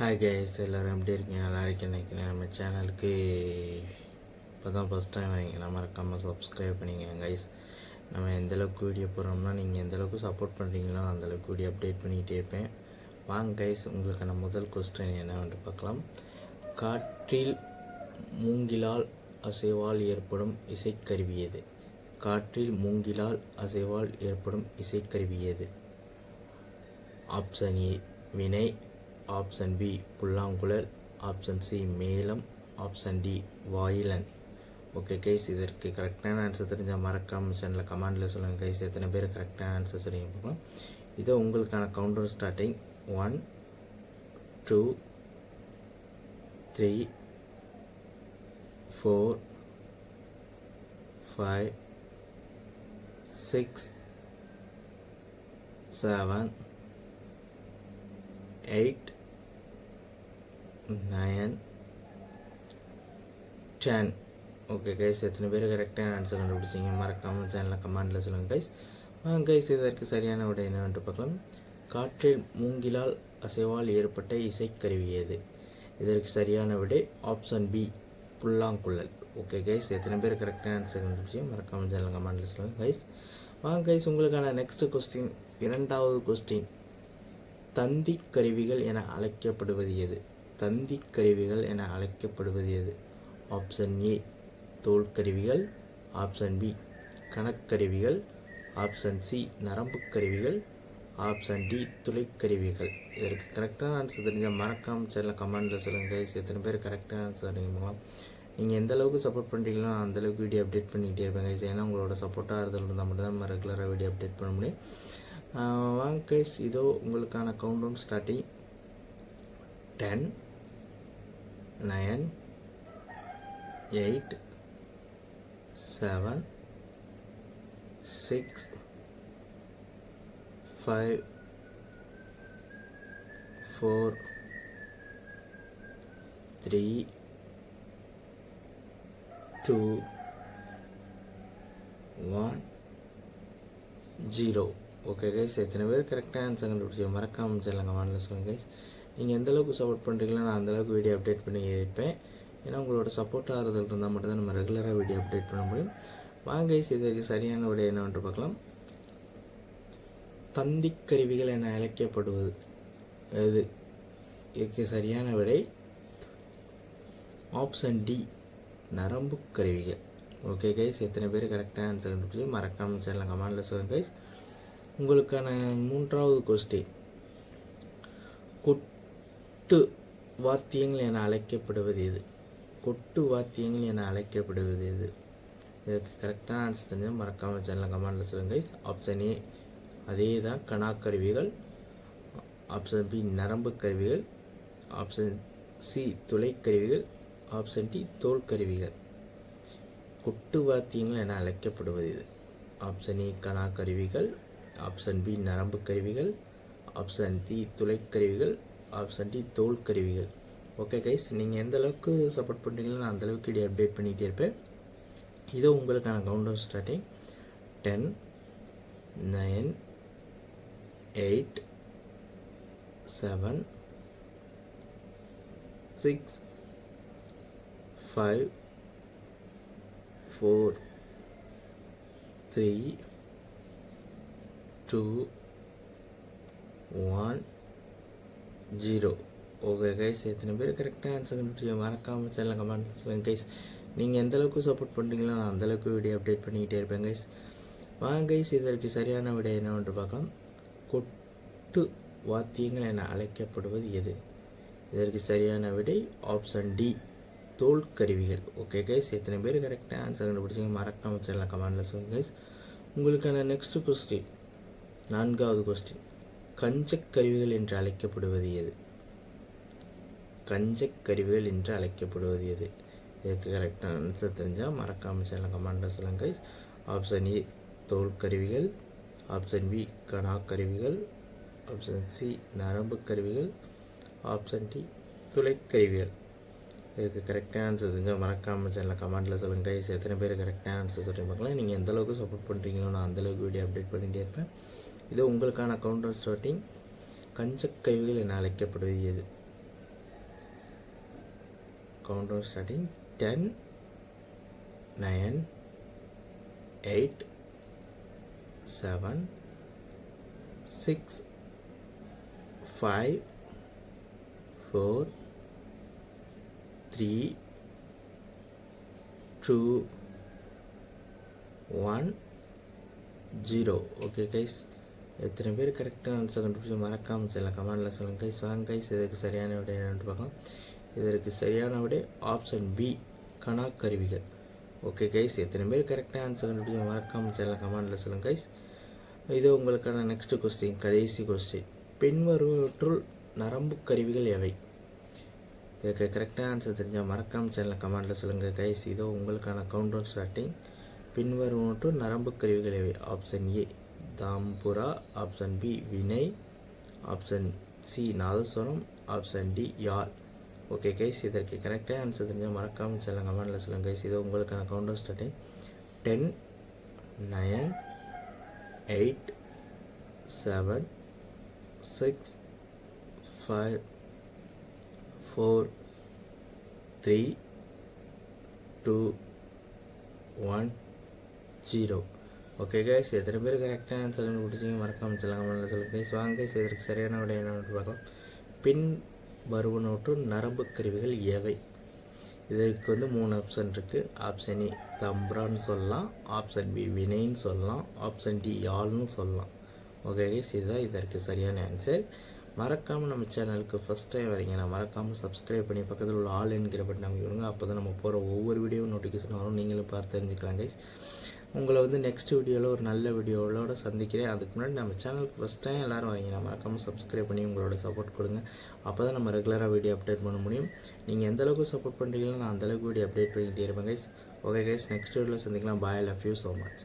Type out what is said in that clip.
Hi guys எல்லோரும் எப்படி இருக்கீங்க? நல்லா இருக்கேன் நினைக்கிறேன். நம்ம சேனலுக்கு இப்போ தான் ஃபஸ்ட் டைம் வரீங்கன்னா மறக்காமல் சப்ஸ்கிரைப் பண்ணிங்க கைஸ் நம்ம எந்தளவுக்கு வீடியோ போகிறோம்னா நீங்கள் எந்தளவுக்கு சப்போர்ட் பண்ணுறீங்களோ அந்த அளவுக்கு வீடியோ அப்டேட் பண்ணிகிட்டே இருப்பேன். வாங்க கைஸ் உங்களுக்கான முதல் கொஸ்டின் என்னவென்று பார்க்கலாம். காற்றில் மூங்கிலால் அசைவால் ஏற்படும் இசைக்கருவி எது? காற்றில் மூங்கிலால் அசைவால் ஏற்படும் இசைக்கருவி எது? ஆப்ஷன் ஏ வினை. ஆப்ஷன் பி புல்லாங்குழல். ஆப்ஷன் சி மேளம். Option D violin. Okay guys இதற்கு கரெக்டான ஆன்சர் தெரிஞ்சால் மறக்காமல் சேனலில் கமெண்டில் சொல்லுங்கள் கைஸ் எத்தனை பேர் கரெக்டான ஆன்சர் சொல்லுங்க பார்க்கலாம். இதோ உங்களுக்கான counter starting one two three four five six seven eight nine ten okay guys எத்தனை பேர் கரெக்டான ஆன்சர் கண்டுபிடிச்சிங்க மறக்காமல் சேனலில் கமெண்டில் சொல்லுங்கள் கைஸ் வாங்க கைஸ் இதற்கு சரியான விடை என்னவென்று பார்க்கலாம். காற்றில் மூங்கிலால் அசைவால் ஏற்பட்ட இசைக்கருவி எது? இதற்கு சரியான விடை ஆப்ஷன் பி புல்லாங்குழல். ஓகே கைஸ் எத்தனை பேர் கரெக்டான ஆன்சர் கண்டுபிடிச்சி மறக்காமல் சேனல் கமெண்டில் சொல்லுங்கள் கைஸ் வாங்க கைஸ் உங்களுக்கான நெக்ஸ்ட் கொஸ்டின் இரண்டாவது கொஸ்டின் தந்தி கருவிகள் என அழைக்கப்படுவது எது? தந்தி கருவிகள் என அழைக்கப்படுவது எது? ஆப்ஷன் ஏ தோல் கருவிகள் ஆப்ஷன் பி கணக்கருவிகள். ஆப்ஷன் சி நரம்பு கருவிகள் ஆப்ஷன் டி துளைக்கருவிகள். இதற்கு கரெக்டான ஆன்சர் தெரிஞ்சால் மறக்காமல் சேனல் கமெண்டில் சொல்லுங்கள் கைஸ் எத்தனை பேர் கரெக்டான ஆன்சர் நீங்கள் நீங்கள் எந்த அளவுக்கு சப்போர்ட் பண்ணுறீங்களோ அந்த அளவுக்கு வீடியோ அப்டேட் பண்ணிக்கிட்டே இருப்பேன் கைஸ் ஏன்னா உங்களோட சப்போர்ட்டாக இருந்தது இருந்தால் மட்டும் தான் நம்ம ரெகுலராக வீடியோ அப்டேட் பண்ண முடியும். வாங்க கைஸ் இதோ உங்களுக்கான countdown starting ten nine eight seven six five four three two one zero. Okay guys எத்தனை பேர் கரெக்டாக ஆன்சர் கண்டுபிடிச்சி மறக்காமல் சொல்லுங்கள் வானில் சொல்லுங்கள் கைஸ் நீங்கள் எந்த அளவுக்கு சப்போர்ட் பண்ணுறீங்களோ நான் அந்த அளவுக்கு வீடியோ அப்டேட் பண்ணி இருப்பேன் ஏன்னா உங்களோட சப்போர்ட் ஆறுதல் இருந்தால் மட்டும்தான் நம்ம ரெகுலராக வீடியோ அப்டேட் பண்ண முடியும். வாங்க இதற்கு சரியான விட என்னவென்று பார்க்கலாம். தந்தி கருவிகள் என அழைக்கப்படுவது. அது இதுக்கு சரியான விடை. ஆப்ஷன் டி நரம்பு கருவிகள் ஓகே கைஸ் எத்தனை பேர் கரெக்டாக ஆன்சர் கண்டுபிடிச்சி மறக்காமல் சேனல் கமெண்டில் சொல்லுங்கள் கைஸ் உங்களுக்கான மூன்றாவது கொஸ்டின் கொட்டு வாத்தியங்கள் என அழைக்கப்படுவது எது? கொட்டு வாத்தியங்கள் என அழைக்கப்படுவது எது? இதுக்கு கரெக்டான ஆன்சர் தெரிஞ்சால் மறக்காமல் சேனலில் கமெண்டில் சொல்லுங்கள் ஆப்ஷன் ஏ அதே தான் கணா கருவிகள் ஆப்ஷன் பி நரம்பு கருவிகள் ஆப்ஷன் சி துளைக்கருவிகள். ஆப்ஷன் டி தோல் கருவிகள் கொட்டு வாத்தியங்கள் என அழைக்கப்படுவது இது ஆப்ஷன் ஏ கணா கருவிகள் ஆப்ஷன் பி நரம்பு கருவிகள் ஆப்ஷன் டி துளைக்கருவிகள். ஆப்ஷன் டி தோல் கருவிகள் ஓகே கைஸ் நீங்கள் எந்த அளவுக்கு சப்போர்ட் பண்ணுறீங்களோ நான் அந்தளவுக்கு இடையே இடி அப்டேட் பண்ணிகிட்டே இருப்பேன். இதோ உங்களுக்கான counter starting ten nine eight seven six five four three two one zero. Okay guys எத்தனை பேர் கரெக்டாக ஆன்சர் கண்டுபிடிச்சி மறக்காமல் சேனல் கமெண்ட் சொல்லுங்கள் கைஸ் நீங்கள் எந்தளவுக்கு சப்போர்ட் பண்ணுறீங்களோ நான் அந்த அளவுக்கு வீடியோ அப்டேட் பண்ணிக்கிட்டே இருப்பேன் கைஸ் வாங்க கைஸ் இதற்கு சரியான விடை என்னவென்று பார்க்கலாம். கொட்டு வாத்தியங்கள் என அழைக்கப்படுவது எது? இதற்கு சரியான விடை ஆப்ஷன் டி தோல் கருவிகள். ஓகே கைஸ் எத்தனை பேர் கரெக்டாக ஆன்சர் கண்டுபிடிச்சிங்க மறக்காமல் சேனல் கமெண்டில் சொல்லுங்கள் கைஸ் உங்களுக்கான நெக்ஸ்ட் கொஸ்டின் நான்காவது கொஸ்டின் கஞ்சக் கருவிகள் என்று அழைக்கப்படுவது எது? கஞ்சக் கருவிகள் என்று அழைக்கப்படுவது எது? இதுக்கு கரெக்டான ஆன்சர் தெரிஞ்சால் மறக்காமல் சேனல் கமெண்டில் சொல்லுங்கள் ஆப்ஷன் ஏ தோல் கருவிகள் ஆப்ஷன் பி கணா கருவிகள் ஆப்ஷன் சி நரம்பு கருவிகள் ஆப்ஷன் டி துளைக்கருவிகள். இதுக்கு கரெக்டாக ஆன்சர் தெரிஞ்சால் மறக்காமல் சேனலில் கமெண்ட்டில் சொல்லுங்கள் கைஸ் எத்தனை பேர் கரெக்டாக ஆன்சர் சொல்லி பார்க்கலாம் நீங்கள் எந்தளவுக்கு சப்போர்ட் பண்ணுறீங்களோ நான் அந்தளவுக்கு வீடியோ அப்டேட் பண்ணிகிட்டே இருப்பேன். இது உங்களுக்கான கவுண்டர் ஸ்டார்டிங் கஞ்சக் கழிவுகள் என அழைக்கப்படுவது counter count starting ten nine eight seven six five four three two one zero okay guys எத்தனை பேர் கரெக்டான ஆன்சர் கண்டுபிடிச்சி மறக்காமல் சில கமெண்டில் சொல்லுங்கள் கைஸ் வாங்க கைஸ் இதற்கு சரியான விடை என்னென்று பார்க்கலாம். இதற்கு சரியான விடை ஆப்ஷன் பி கணா கருவிகள் ஓகே கைஸ் எத்தனை பேர் கரெக்டாக ஆன்சர் கண்டுபிடிச்சி மறக்காமல் சில கமெண்டில் சொல்லுங்கள் கைஸ் இது உங்களுக்கான நெக்ஸ்ட் கொஸ்டின் கடைசி கொஸ்டின் பின்வருவற்றுள் நரம்பு கருவிகள் எவை? இதுக்கு கரெக்டான ஆன்சர் தெரிஞ்சால் மறக்காமல் சேனலில் கமெண்டில் சொல்லுங்கள் கைஸ் இதோ உங்களுக்கான கவுண்டர் ஸ்டார்டிங் பின்வருவற்றுள் நரம்பு கருவிகள் எவை? ஆப்ஷன் ஏ தாம்புரா ஆப்ஷன் பி வினை ஆப்ஷன் சி நாதஸ்வரம் ஆப்ஷன் டி யாழ். ஓகே கைஸ் இதற்கு கரெக்டாக ஆன்சர் தெரிஞ்சால் மறக்காமல் சொல்லுங்கள் கமெண்டில் சொல்லுங்கள் கைஸ் இது உங்களுக்கான counter starting ten nine eight seven six five four three two one zero okay guys எத்தனை பேர் கரெக்டாக ஆன்சர் பிடிச்சிங்க மறக்காமல் சொல்லுங்க கமெண்ட்டில் சொல்லுங்கள் கைஸ் வாங்க கைஸ் இதற்கு சரியான விட என்னன்னு பார்க்கலாம். பின் வருவனோட்டு நரம்பு கருவிகள் எவை? இதற்கு வந்து மூணு ஆப்ஷன் இருக்குது ஆப்ஷன் ஏ தம்ப்ரான்னு சொல்லலாம். ஆப்ஷன் பி வினைன்னு சொல்லலாம். ஆப்ஷன் டி யாழ்னு சொல்லலாம். ஓகே கைஸ் இதுதான் இதற்கு சரியான ஆன்சர் மறக்காமல் நம்ம சேனலுக்கு ஃபஸ்ட் டைம் வரீங்கன்னா மறக்காமல் சப்ஸ்கிரைப் பண்ணி பக்கத்தில் உள்ள ஆல் என்கிற பட்டன் அமைக்கிடுங்க அப்போ தான் நம்ம போகிற ஒவ்வொரு வீடியோவும் நோட்டிஃபிகேஷன் வரும். நீங்களும் பார்த்து தெரிஞ்சுக்கலாம் கைஸ் உங்களை வந்து நெக்ஸ்ட் வீடியோவில் ஒரு நல்ல வீடியோவோட சந்திக்கிறேன். அதுக்கு முன்னாடி நம்ம சேனலுக்கு ஃபஸ்ட் டைம் எல்லோரும் வரீங்கன்னா மறக்காமல் சப்ஸ்கிரைப் பண்ணி உங்களோட சப்போர்ட் கொடுங்க. அப்போ தான் நம்ம ரெகுலராக வீடியோ அப்டேட் பண்ண முடியும். நீங்கள் எந்த அளவுக்கு சப்போர்ட் பண்ணுறீங்களோ நான் அந்தளவுக்கு வீடியோ அப்டேட் பண்ணிகிட்டே இருப்பேன் கைஸ் ஓகே கைஸ் நெக்ஸ்ட் வீடியோவில் சந்திக்கலாம். Bye love you so much